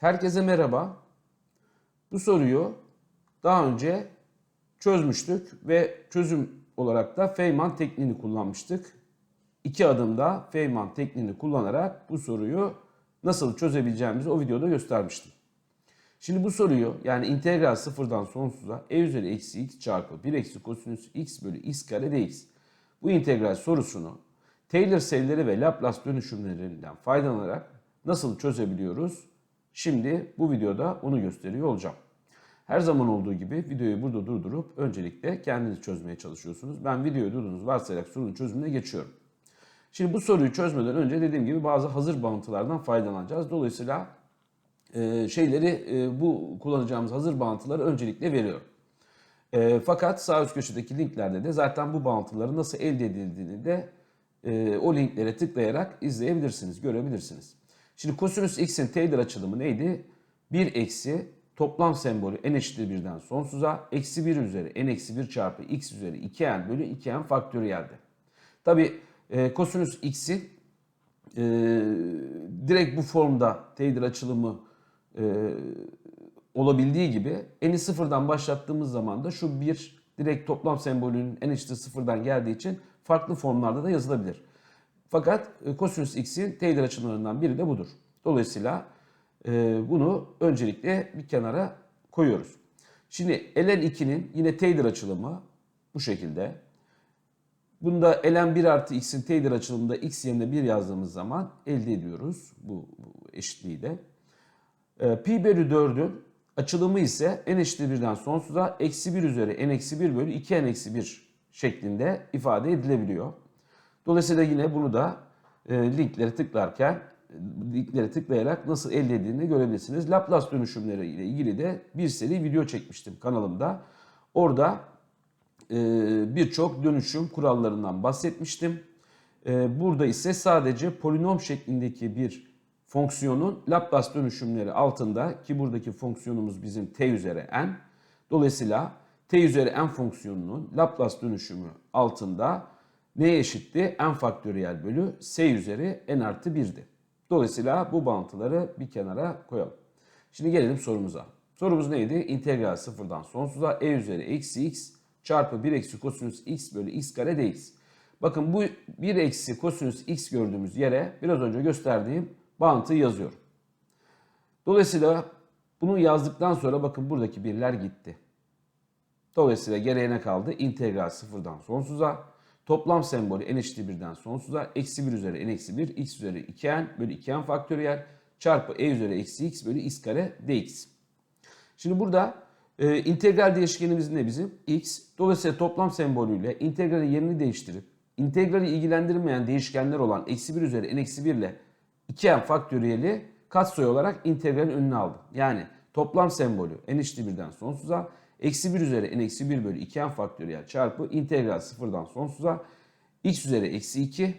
Herkese merhaba. Bu soruyu daha önce çözmüştük ve çözüm olarak da Feynman tekniğini kullanmıştık. İki adımda Feynman tekniğini kullanarak bu soruyu nasıl çözebileceğimizi o videoda göstermiştim. Şimdi bu soruyu yani integral sıfırdan sonsuza e üzeri eksi x çarpı 1 eksi kosinüs x bölü x kare dx. Bu integral sorusunu Taylor serileri ve Laplace dönüşümlerinden faydalanarak nasıl çözebiliyoruz? Şimdi bu videoda onu gösteriyor olacağım. Her zaman olduğu gibi videoyu burada durdurup öncelikle kendiniz çözmeye çalışıyorsunuz. Ben videoyu durdurduğunuz varsayarak sorunun çözümüne geçiyorum. Şimdi bu soruyu çözmeden önce dediğim gibi bazı hazır bağıntılardan faydalanacağız. Dolayısıyla e, şeyleri e, bu kullanacağımız hazır bağıntıları öncelikle veriyorum. E, fakat sağ üst köşedeki linklerde de zaten bu bağıntıların nasıl elde edildiğini de e, o linklere tıklayarak izleyebilirsiniz, görebilirsiniz. Şimdi kosinüs x'in Taylor açılımı neydi? 1 eksi toplam sembolü n eşittir 1'den sonsuza eksi 1 üzeri n eksi 1 çarpı x üzeri 2n bölü 2n faktöriyeldi. Tabi e, kosinüs x'i e, direkt bu formda Taylor açılımı e, olabildiği gibi n'i sıfırdan başlattığımız zaman da şu bir direkt toplam sembolünün n eşittir sıfırdan geldiği için farklı formlarda da yazılabilir. Fakat e, kosinüs x'in Taylor açılımlarından biri de budur. Dolayısıyla e, bunu öncelikle bir kenara koyuyoruz. Şimdi ln2'nin yine Taylor açılımı bu şekilde. Bunda ln 1 artı x'in Taylor açılımında x yerine 1 yazdığımız zaman elde ediyoruz bu, bu eşitliği de. E, pi bölü 4'ün açılımı ise n eşittir 1'den sonsuza eksi 1 üzeri n eksi 1 bölü 2 n eksi 1 şeklinde ifade edilebiliyor. Dolayısıyla yine bunu da e, linkleri tıklarken linkleri tıklayarak nasıl elde edildiğini görebilirsiniz. Laplace dönüşümleri ile ilgili de bir seri video çekmiştim kanalımda. Orada e, birçok dönüşüm kurallarından bahsetmiştim. E, burada ise sadece polinom şeklindeki bir fonksiyonun Laplace dönüşümleri altında ki buradaki fonksiyonumuz bizim t üzeri n. Dolayısıyla t üzeri n fonksiyonunun Laplace dönüşümü altında neye eşitti? n faktöriyel bölü s üzeri n artı 1'di. Dolayısıyla bu bağıntıları bir kenara koyalım. Şimdi gelelim sorumuza. Sorumuz neydi? İntegral sıfırdan sonsuza e üzeri eksi x çarpı 1 eksi kosinüs x bölü x kare dx. Bakın bu 1 eksi kosinüs x gördüğümüz yere biraz önce gösterdiğim bağıntıyı yazıyorum. Dolayısıyla bunu yazdıktan sonra bakın buradaki birler gitti. Dolayısıyla geriye ne kaldı? İntegral sıfırdan sonsuza. Toplam sembolü n eşittir 1'den sonsuza. Eksi 1 üzeri n eksi 1 x üzeri 2n bölü 2n faktöriyel çarpı e üzeri eksi x bölü x kare dx. Şimdi burada e, integral değişkenimiz ne bizim? x. Dolayısıyla toplam sembolüyle integralin yerini değiştirip integrali ilgilendirmeyen değişkenler olan eksi 1 üzeri n eksi 1 ile 2n faktöriyeli katsayı olarak integralin önüne aldım. Yani toplam sembolü n eşittir 1'den sonsuza eksi 1 üzeri n eksi 1 bölü 2n faktöriyel çarpı integral sıfırdan sonsuza x üzeri eksi 2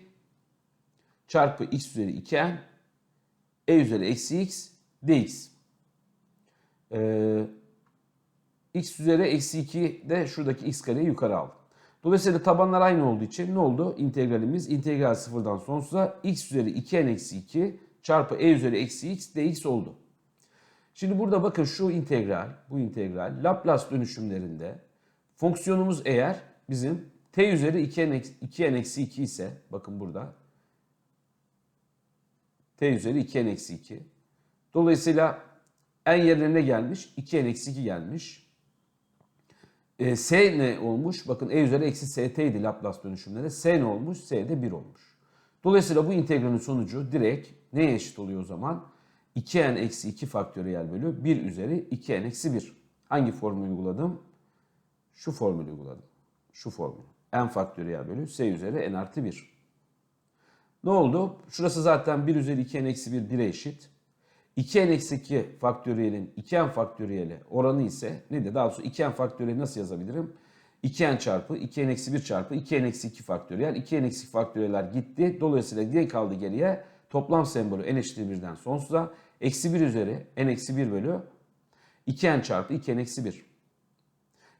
çarpı x üzeri 2n e üzeri eksi x dx. Ee, x üzeri eksi 2 de şuradaki x kareyi yukarı aldım. Dolayısıyla tabanlar aynı olduğu için ne oldu? İntegralimiz integral sıfırdan sonsuza x üzeri 2n eksi 2 çarpı e üzeri eksi x dx oldu. Şimdi burada bakın şu integral, bu integral Laplace dönüşümlerinde fonksiyonumuz eğer bizim t üzeri 2n, 2n eksi 2 ise bakın burada t üzeri 2n eksi 2. Dolayısıyla n yerlerine gelmiş 2n eksi 2 gelmiş. E, S ne olmuş? Bakın e üzeri eksi st idi Laplace dönüşümlerinde. S ne olmuş? S de 1 olmuş. Dolayısıyla bu integralin sonucu direkt neye eşit oluyor o zaman? 2n eksi 2 faktöriyel bölü 1 üzeri 2n eksi 1. Hangi formülü uyguladım? Şu formülü uyguladım. Şu formülü. n faktöriyel bölü s üzeri n artı 1. Ne oldu? Şurası zaten 1 üzeri 2n eksi 1 1'e eşit. 2n eksi 2 faktöriyelin 2n faktöriyeli oranı ise nedir? Daha doğrusu 2n faktöriyeli nasıl yazabilirim? 2n çarpı 2n eksi 1 çarpı 2n eksi 2 faktöriyel. 2n eksi faktöriyeller gitti. Dolayısıyla ne kaldı geriye? Toplam sembolü n eşittir 1'den sonsuza. Eksi 1 üzeri n eksi 1 bölü 2n çarpı 2n eksi 1.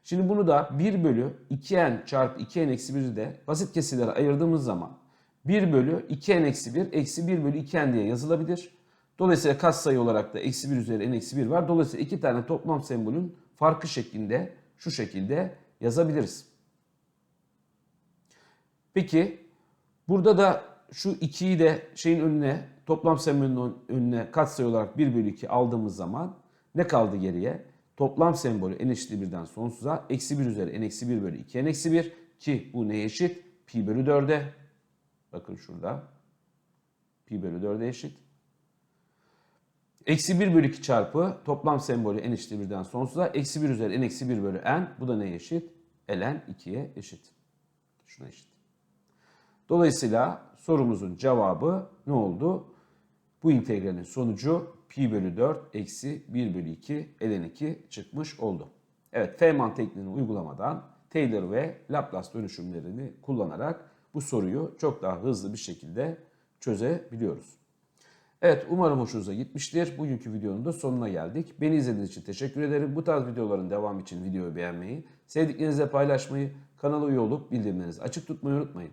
Şimdi bunu da 1 bölü 2n çarpı 2n eksi 1'i de basit kesirlere ayırdığımız zaman 1 bölü 2n eksi 1 eksi 1 bölü 2n diye yazılabilir. Dolayısıyla katsayı olarak da eksi 1 üzeri n eksi 1 var. Dolayısıyla iki tane toplam sembolün farkı şeklinde şu şekilde yazabiliriz. Peki burada da şu 2'yi de şeyin önüne toplam sembolün önüne katsayı olarak 1 bölü 2 aldığımız zaman ne kaldı geriye? Toplam sembolü n eşittir 1'den sonsuza eksi 1 üzeri n eksi 1 bölü 2 n eksi 1 ki bu neye eşit? Pi bölü 4'e. Bakın şurada. Pi bölü 4'e eşit. Eksi 1 bölü 2 çarpı toplam sembolü n eşittir 1'den sonsuza. Eksi 1 üzeri n eksi 1 bölü n. Bu da neye eşit? ln 2'ye eşit. Şuna eşit. Dolayısıyla sorumuzun cevabı ne oldu? Bu integralin sonucu pi bölü 4 eksi 1 bölü 2 ln 2 çıkmış oldu. Evet Feynman tekniğini uygulamadan Taylor ve Laplace dönüşümlerini kullanarak bu soruyu çok daha hızlı bir şekilde çözebiliyoruz. Evet umarım hoşunuza gitmiştir. Bugünkü videonun da sonuna geldik. Beni izlediğiniz için teşekkür ederim. Bu tarz videoların devamı için videoyu beğenmeyi, sevdiklerinizle paylaşmayı, kanala üye olup bildirimlerinizi açık tutmayı unutmayın.